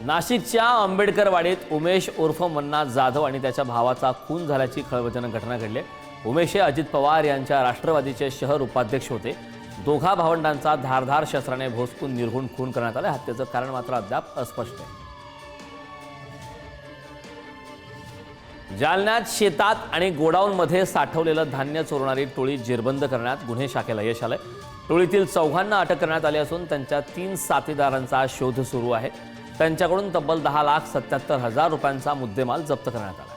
नाशिकच्या आंबेडकरवाडीत उमेश उर्फ मन्ना जाधव आणि त्याच्या भावाचा खून झाल्याची खळबळजनक घटना घडली. आहे. उमेश हे अजित पवार यांच्या राष्ट्रवादीचे शहर उपाध्यक्ष होते. दोघा भावंडांचा धारधार शस्त्राने भोसकून निर्घुण खून करण्यात आला. हत्येचं कारण मात्र अद्याप अस्पष्ट आहे. जालन्यात शेतात आणि गोडाऊनमध्ये साठवलेलं धान्य चोरणारी टोळी जेरबंद करण्यात गुन्हे शाखेला यश आलंय. टोळीतील चौघांना अटक करण्यात आली असून त्यांच्या तीन साथीदारांचा शोध सुरू आहे. त्यांच्याकडून तब्बल दहा लाख सत्याहत्तर हजार रुपयांचा मुद्देमाल जप्त करण्यात आला.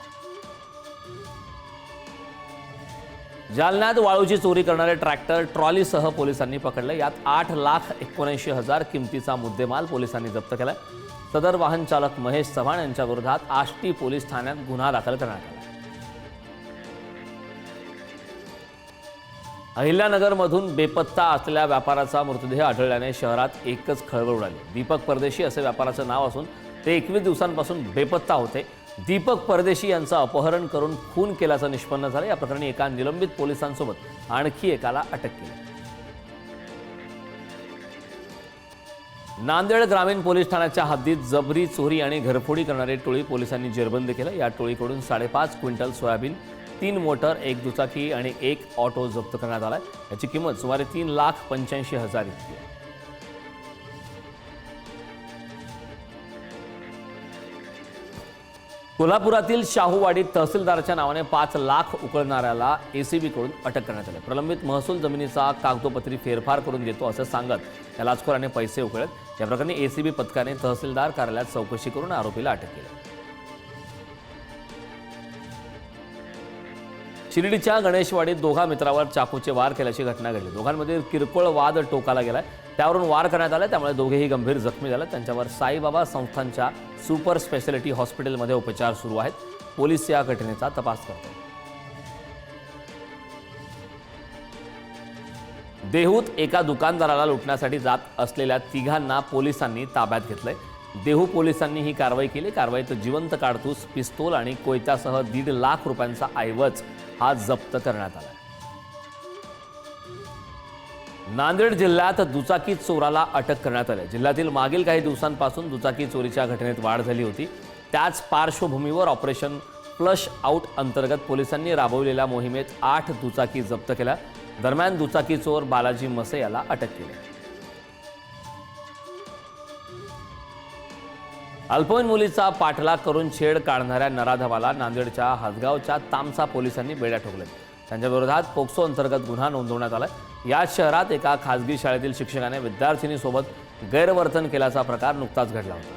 जालन्यात वाळूची चोरी करणारे ट्रॅक्टर ट्रॉलीसह पोलिसांनी पकडले. यात आठ लाख एकोणऐंशी हजार किमतीचा मुद्देमाल पोलिसांनी जप्त केला सदर वाहन चालक महेश चव्हाण यांच्या विरोधात आष्टी पोलीस ठाण्यात गुन्हा दाखल करण्यात आला. अहिल्यानगरमधून बेपत्ता असलेल्या व्यापाराचा मृतदेह आढळल्याने शहरात एकच खळबळ उडाली. दीपक परदेशी असे व्यापाराचं नाव असून ते एकवीस दिवसांपासून बेपत्ता होते. दीपक परदेशी यांचं अपहरण करून खून केल्याचं निष्पन्न झालं. या प्रकरणी एका निलंबित पोलिसांसोबत आणखी एकाला अटक केली. नांदेड ग्रामीण पोलीस ठाण्याच्या हद्दीत जबरी चोरी आणि घरफोडी करणारी टोळी पोलिसांनी जेरबंद केलं. या टोळीकडून साडेपाच क्विंटल सोयाबीन तीन मोटर एक दुचाकी आणि एक ऑटो जप्त करण्यात आलाय. याची किंमत सुमारे तीन लाख पंच्याऐंशी हजार इतकी आहे. कोल्हापुरातील शाहूवाडीत तहसीलदाराच्या नावाने पाच लाख उकळणाऱ्याला एसीबीकडून अटक करण्यात आली. प्रलंबित महसूल जमिनीचा कागदोपत्री फेरफार करून देतो असं सांगत या लाचखोराने पैसे उकळत. या प्रकरणी एसीबी पथकाने तहसीलदार कार्यालयात चौकशी करून आरोपीला अटक केली. शिर्डीच्या गणेशवाडीत दोघा मित्रावर चाकूचे वार केल्याची घटना घडली. दोघांमध्ये किरकोळ वाद टोकाला गेलाय. त्यावरून वार करण्यात आला त्यामुळे दोघेही गंभीर जखमी झाले त्यांच्यावर साईबाबा संस्थांच्या सुपर स्पेशालिटी हॉस्पिटलमध्ये उपचार सुरू आहेत. पोलीस या घटनेचा तपास करतात. देहूत एका दुकानदाराला लुटण्यासाठी जात असलेल्या तिघांना पोलिसांनी ताब्यात घेतलंय. देहू पोलिसांनी ही कारवाई केली. कारवाईत जिवंत काडतूस पिस्तोल आणि कोयत्यासह दीड लाख रुपयांचा ऐवज हा जप्त करण्यात आला. नांदेड जिल्ह्यात दुचाकी चोराला अटक करण्यात आली. जिल्ह्यातील मागील काही दिवसांपासून दुचाकी चोरीच्या घटनेत वाढ झाली होती. त्याच पार्श्वभूमीवर ऑपरेशन फ्लश आउट अंतर्गत पोलिसांनी राबवलेल्या मोहिमेत आठ दुचाकी जप्त केल्या. दरम्यान दुचाकी चोर बालाजी मसे याला अटक केली. अल्पवयीन मुलीचा पाठलाग करून छेड काढणाऱ्या नराधमाला नांदेडच्या हदगावच्या तामसा पोलिसांनी बेड्या ठोकल्या त्यांच्या विरोधात पोक्सो अंतर्गत गुन्हा नोंदवण्यात आला याच शहरात एका खासगी शाळेतील शिक्षकाने विद्यार्थिनीसोबत गैरवर्तन केल्याचा प्रकार नुकताच घडला होता.